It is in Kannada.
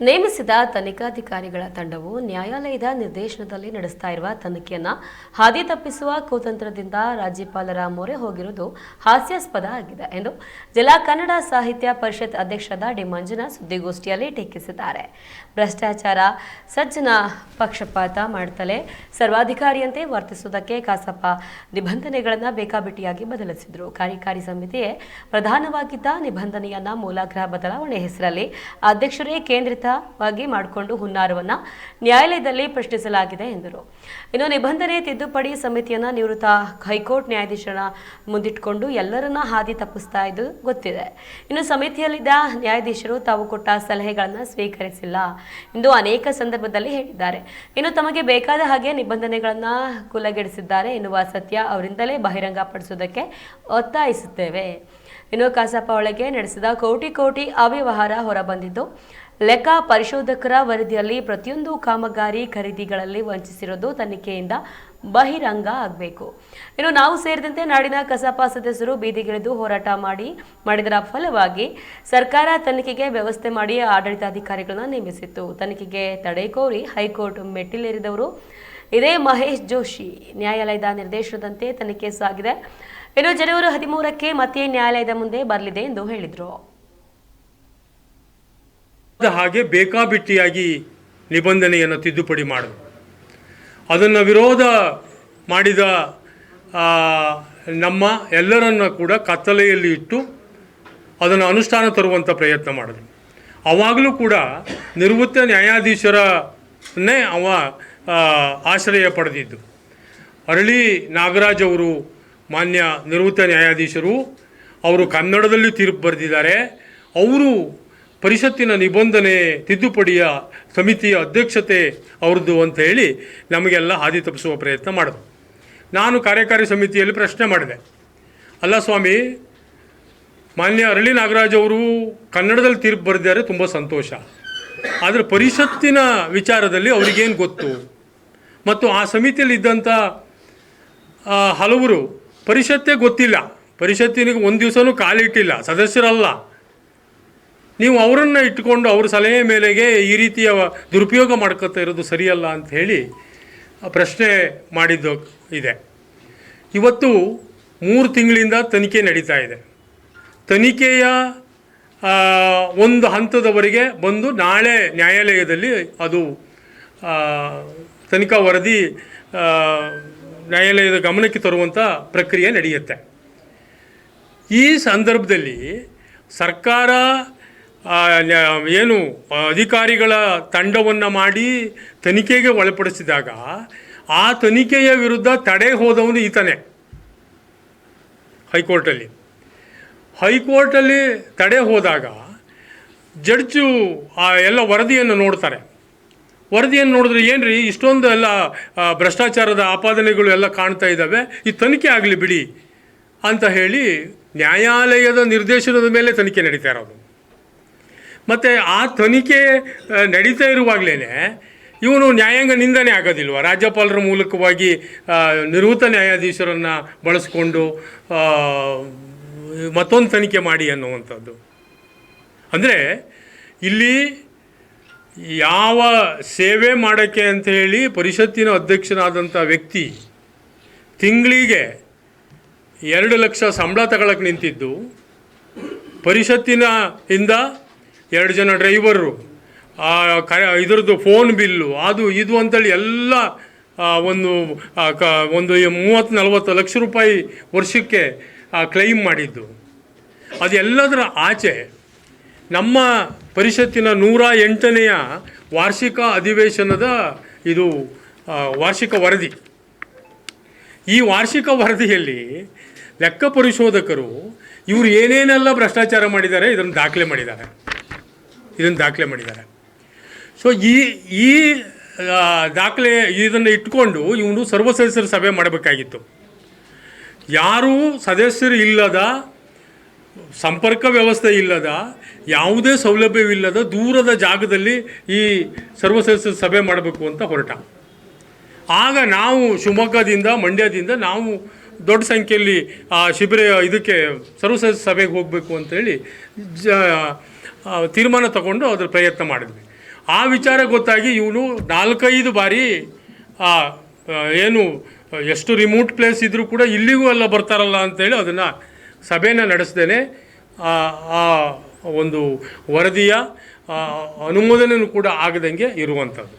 ನೇಮಿಸಿದ ತನಿಖಾಧಿಕಾರಿಗಳ ತಂಡವು ನ್ಯಾಯಾಲಯದ ನಿರ್ದೇಶನದಲ್ಲಿ ನಡೆಸ್ತಾ ಇರುವ ತನಿಖೆಯನ್ನ ಹಾದಿ ತಪ್ಪಿಸುವ ಕುತಂತ್ರದಿಂದ ರಾಜ್ಯಪಾಲರ ಮೊರೆ ಹೋಗಿರುವುದು ಹಾಸ್ಯಾಸ್ಪದ ಆಗಿದೆ ಎಂದು ಜಿಲ್ಲಾ ಕನ್ನಡ ಸಾಹಿತ್ಯ ಪರಿಷತ್ ಅಧ್ಯಕ್ಷರಾದ ಡಿ ಮಂಜುನಾಥ್ ಸುದ್ದಿಗೋಷ್ಠಿಯಲ್ಲಿ ಟೀಕಿಸಿದ್ದಾರೆ. ಭ್ರಷ್ಟಾಚಾರ ಸಜ್ಜನ ಪಕ್ಷಪಾತ ಮಾಡುತ್ತಲೇ ಸರ್ವಾಧಿಕಾರಿಯಂತೆ ವರ್ತಿಸುವುದಕ್ಕೆ ಕಾಸಪ್ಪ ನಿಬಂಧನೆಗಳನ್ನು ಬೇಕಾಬಿಟ್ಟಿಯಾಗಿ ಬದಲಿಸಿದರು. ಕಾರ್ಯಕಾರಿ ಸಮಿತಿಯೇ ಪ್ರಧಾನವಾಗಿದ್ದ ನಿಬಂಧನೆಯನ್ನ ಮೂಲಾಗ್ರಹ ಬದಲಾವಣೆ ಹೆಸರಲ್ಲಿ ಅಧ್ಯಕ್ಷರೇ ಕೇಂದ್ರಿತವಾಗಿ ಮಾಡಿಕೊಂಡು ಹುನ್ನಾರವನ್ನು ನ್ಯಾಯಾಲಯದಲ್ಲಿ ಪ್ರಶ್ನಿಸಲಾಗಿದೆ ಎಂದರು. ಇನ್ನು ನಿಬಂಧನೆ ತಿದ್ದುಪಡಿ ಸಮಿತಿಯನ್ನು ನಿವೃತ್ತ ಹೈಕೋರ್ಟ್ ನ್ಯಾಯಾಧೀಶರ ಮುಂದಿಟ್ಟುಕೊಂಡು ಎಲ್ಲರನ್ನ ಹಾದಿ ತಪ್ಪಿಸ್ತಾ ಇದ್ದು ಗೊತ್ತಿದೆ. ಇನ್ನು ಸಮಿತಿಯಲ್ಲಿದ್ದ ನ್ಯಾಯಾಧೀಶರು ತಾವು ಕೊಟ್ಟ ಸಲಹೆಗಳನ್ನು ಸ್ವೀಕರಿಸಿಲ್ಲ ಎಂದು ಅನೇಕ ಸಂದರ್ಭದಲ್ಲಿ ಹೇಳಿದ್ದಾರೆ. ಇನ್ನು ತಮಗೆ ಬೇಕಾದ ಹಾಗೆ ನಿಬಂಧನೆಗಳನ್ನು ಕುಲಗೆಡಿಸಿದ್ದಾರೆ ಎನ್ನುವ ಸತ್ಯ ಅವರಿಂದಲೇ ಬಹಿರಂಗಪಡಿಸುವುದಕ್ಕೆ ಒತ್ತಾಯಿಸುತ್ತೇವೆ. ಇನ್ನು ಕಸಾಪ ಒಳಗೆ ನಡೆಸಿದ ಕೋಟಿ ಕೋಟಿ ಅವ್ಯವಹಾರ ಹೊರಬಂದಿದ್ದು ಲೆಕ್ಕ ಪರಿಶೋಧಕರ ವರದಿಯಲ್ಲಿ ಪ್ರತಿಯೊಂದು ಕಾಮಗಾರಿ ಖರೀದಿಗಳಲ್ಲಿ ವಂಚಿಸಿರೋದು ತನಿಖೆಯಿಂದ ಬಹಿರಂಗ ಆಗಬೇಕು. ಇನ್ನು ನಾವು ಸೇರಿದಂತೆ ನಾಡಿನ ಕಸಾಪ ಸದಸ್ಯರು ಬೀದಿಗಿಳಿದು ಹೋರಾಟ ಮಾಡಿ, ಮಾಡಿದರ ಫಲವಾಗಿ ಸರ್ಕಾರ ತನಿಖೆಗೆ ವ್ಯವಸ್ಥೆ ಮಾಡಿ ಆಡಳಿತಾಧಿಕಾರಿಗಳನ್ನು ನೇಮಿಸಿತ್ತು. ತನಿಖೆಗೆ ತಡೆ ಕೋರಿ ಹೈಕೋರ್ಟ್ ಮೆಟ್ಟಿಲೇರಿದವರು ಇದೇ ಮಹೇಶ್ ಜೋಶಿ. ನ್ಯಾಯಾಲಯದ ನಿರ್ದೇಶನದಂತೆ ತನಿಖೆ ಸಾಗಿದೆ. ಇನ್ನು ಜನವರಿ ಹದಿಮೂರಕ್ಕೆ ಮತ್ತೆ ನ್ಯಾಯಾಲಯದ ಮುಂದೆ ಬರಲಿದೆ ಎಂದು ಹೇಳಿದರು. ಹಾಗೆ ಬೇಕಾಬಿಟ್ಟಿಯಾಗಿ ನಿಬಂಧನೆಯನ್ನು ತಿದ್ದುಪಡಿ ಮಾಡಿದರು. ಅದನ್ನು ವಿರೋಧ ಮಾಡಿದ ನಮ್ಮ ಎಲ್ಲರನ್ನ ಕೂಡ ಕತ್ತಲೆಯಲ್ಲಿ ಇಟ್ಟು ಅದನ್ನು ಅನುಷ್ಠಾನ ತರುವಂಥ ಪ್ರಯತ್ನ ಮಾಡಿದ್ರು. ಅವಾಗಲೂ ಕೂಡ ನಿವೃತ್ತ ನ್ಯಾಯಾಧೀಶರನ್ನೇ ಅವ ಆಶ್ರಯ ಪಡೆದಿದ್ದು. ಅರಳಿ ನಾಗರಾಜ್ ಅವರು, ಮಾನ್ಯ ನಿವೃತ್ತ ನ್ಯಾಯಾಧೀಶರು, ಅವರು ಕನ್ನಡದಲ್ಲಿ ತೀರ್ಪು ಬರೆದಿದ್ದಾರೆ. ಅವರು ಪರಿಷತ್ತಿನ ನಿಬಂಧನೆ ತಿದ್ದುಪಡಿಯ ಸಮಿತಿಯ ಅಧ್ಯಕ್ಷತೆ ಅವ್ರದ್ದು ಅಂತ ಹೇಳಿ ನಮಗೆಲ್ಲ ಹಾದಿ ತಪ್ಪಿಸುವ ಪ್ರಯತ್ನ ಮಾಡಿದ್ರು. ನಾನು ಕಾರ್ಯಕಾರಿ ಸಮಿತಿಯಲ್ಲಿ ಪ್ರಶ್ನೆ ಮಾಡಿದೆ. ಅಲ್ಲ ಸ್ವಾಮಿ, ಮಾನ್ಯ ಅರಳಿ ನಾಗರಾಜ್ ಅವರು ಕನ್ನಡದಲ್ಲಿ ತೀರ್ಪು ಬರೆದಿದ್ದಾರೆ, ತುಂಬ ಸಂತೋಷ. ಆದರೆ ಪರಿಷತ್ತಿನ ವಿಚಾರದಲ್ಲಿ ಅವರಿಗೇನು ಗೊತ್ತು? ಮತ್ತು ಆ ಸಮಿತಿಯಲ್ಲಿ ಇದ್ದಂಥ ಹಲವರು ಪರಿಷತ್ತೇ ಗೊತ್ತಿಲ್ಲ. ಪರಿಷತ್ತಿನಿಗೆ ಒಂದು ದಿವಸನೂ ಕಾಲಿಟ್ಟಿಲ್ಲ, ಸದಸ್ಯರಲ್ಲ. ನೀವು ಅವರನ್ನು ಇಟ್ಟುಕೊಂಡು ಅವ್ರ ಸಲಹೆ ಮೇಲೆಗೆ ಈ ರೀತಿಯ ದುರುಪಯೋಗ ಮಾಡ್ಕೋತಾ ಇರೋದು ಸರಿಯಲ್ಲ ಅಂತ ಹೇಳಿ ಪ್ರಶ್ನೆ ಮಾಡಿದ್ದು ಇದೆ. ಇವತ್ತು ಮೂರು ತಿಂಗಳಿಂದ ತನಿಖೆ ನಡೀತಾ ಇದೆ. ತನಿಖೆಯ ಒಂದು ಹಂತದವರೆಗೆ ಬಂದು ನಾಳೆ ನ್ಯಾಯಾಲಯದಲ್ಲಿ ಅದು ತನಿಖಾ ವರದಿ ನ್ಯಾಯಾಲಯದ ಗಮನಕ್ಕೆ ತರುವಂಥ ಪ್ರಕ್ರಿಯೆ ನಡೆಯುತ್ತೆ. ಈ ಸಂದರ್ಭದಲ್ಲಿ ಸರ್ಕಾರ ಏನು, ಅಧಿಕಾರಿಗಳ ತಂಡವನ್ನು ಮಾಡಿ ತನಿಖೆಗೆ ಒಳಪಡಿಸಿದಾಗ ಆ ತನಿಖೆಯ ವಿರುದ್ಧ ತಡೆ ಹೋದವನು ಈತನೇ. ಹೈಕೋರ್ಟಲ್ಲಿ. ಹೈಕೋರ್ಟಲ್ಲಿ ತಡೆ ಹೋದಾಗ ಜಡ್ಜು ಆ ಎಲ್ಲ ವರದಿಯನ್ನು ನೋಡ್ತಾರೆ. ವರದಿಯನ್ನು ನೋಡಿದ್ರೆ ರೀ ಇಷ್ಟೊಂದು ಎಲ್ಲ ಭ್ರಷ್ಟಾಚಾರದ ಆಪಾದನೆಗಳು ಎಲ್ಲ ಕಾಣ್ತಾ ಇದ್ದಾವೆ, ಈ ತನಿಖೆ ಆಗಲಿ ಬಿಡಿ ಅಂತ ಹೇಳಿ ನ್ಯಾಯಾಲಯದ ನಿರ್ದೇಶನದ ಮೇಲೆ ತನಿಖೆ ನಡೀತಾ ಇರೋದು. ಮತ್ತು ಆ ತನಿಖೆ ನಡೀತಾ ಇರುವಾಗಲೇ ಇವನು ನ್ಯಾಯಾಂಗ ನಿಂದನೆ ಆಗೋದಿಲ್ವ? ರಾಜ್ಯಪಾಲರ ಮೂಲಕವಾಗಿ ನಿವೃತ್ತ ನ್ಯಾಯಾಧೀಶರನ್ನು ಬಳಸ್ಕೊಂಡು ಮತ್ತೊಂದು ತನಿಖೆ ಮಾಡಿ ಅನ್ನುವಂಥದ್ದು. ಅಂದರೆ ಇಲ್ಲಿ ಯಾವ ಸೇವೆ ಮಾಡೋಕ್ಕೆ ಹೇಳಿ ಪರಿಷತ್ತಿನ ಅಧ್ಯಕ್ಷನಾದಂಥ ವ್ಯಕ್ತಿ ತಿಂಗಳಿಗೆ ಎರಡು ಲಕ್ಷ ಸಂಬಳ ತಗೊಳಕ್ಕೆ ನಿಂತಿದ್ದು ಪರಿಷತ್ತಿನ ಇಂದ ಎರಡು ಜನ ಡ್ರೈವರು ಕ ಇದರದ್ದು ಫೋನ್ ಬಿಲ್ಲು, ಅದು ಇದು ಅಂತೇಳಿ ಎಲ್ಲ ಒಂದು ಕ, ಒಂದು ಮೂವತ್ತು ನಲವತ್ತು ಲಕ್ಷ ರೂಪಾಯಿ ವರ್ಷಕ್ಕೆ ಕ್ಲೈಮ್ ಮಾಡಿದ್ದು. ಅದೆಲ್ಲದರ ಆಚೆ ನಮ್ಮ ಪರಿಷತ್ತಿನ ನೂರ ಎಂಟನೆಯ ವಾರ್ಷಿಕ ಅಧಿವೇಶನದ ಇದು ವಾರ್ಷಿಕ ವರದಿ. ಈ ವಾರ್ಷಿಕ ವರದಿಯಲ್ಲಿ ಲೆಕ್ಕ ಪರಿಶೋಧಕರು ಇವರು ಏನೇನೆಲ್ಲ ಭ್ರಷ್ಟಾಚಾರ ಮಾಡಿದ್ದಾರೆ, ಇದನ್ನು ದಾಖಲೆ ಮಾಡಿದ್ದಾರೆ. ಇದನ್ನು ದಾಖಲೆ ಮಾಡಿದ್ದಾರೆ. ಸೊ ಈ ಈ ದಾಖಲೆ ಇದನ್ನು ಇಟ್ಕೊಂಡು ಇವನು ಸರ್ವ ಸದಸ್ಯರ ಸಭೆ ಮಾಡಬೇಕಾಗಿತ್ತು. ಯಾರೂ ಸದಸ್ಯರು ಇಲ್ಲದ, ಸಂಪರ್ಕ ವ್ಯವಸ್ಥೆ ಇಲ್ಲದ, ಯಾವುದೇ ಸೌಲಭ್ಯವಿಲ್ಲದ ದೂರದ ಜಾಗದಲ್ಲಿ ಈ ಸರ್ವ ಸದಸ್ಯರ ಸಭೆ ಮಾಡಬೇಕು ಅಂತ ಹೊರಟ. ಆಗ ನಾವು ಶಿವಮೊಗ್ಗದಿಂದ, ಮಂಡ್ಯದಿಂದ ನಾವು ದೊಡ್ಡ ಸಂಖ್ಯೆಯಲ್ಲಿ, ಆ, ಶಿಬಿರ ಇದಕ್ಕೆ ಸರ್ವ ಸಭೆಗೆ ಹೋಗಬೇಕು ಅಂತೇಳಿ ಜ ತೀರ್ಮಾನ ತಗೊಂಡು ಅದ್ರ ಪ್ರಯತ್ನ ಮಾಡಿದ್ವಿ. ಆ ವಿಚಾರ ಗೊತ್ತಾಗಿ ಇವನು ನಾಲ್ಕೈದು ಬಾರಿ ಆ, ಏನು ಎಷ್ಟು ರಿಮೋಟ್ ಪ್ಲೇಸ್ ಇದ್ದರೂ ಕೂಡ ಇಲ್ಲಿಗೂ ಎಲ್ಲ ಬರ್ತಾರಲ್ಲ ಅಂತೇಳಿ ಅದನ್ನು ಸಭೆನ ನಡೆಸ್ದೇನೆ. ಆ ಒಂದು ವರದಿಯ ಅನುಮೋದನೆಯೂ ಕೂಡ ಆಗದಂಗೆ ಇರುವಂಥದ್ದು.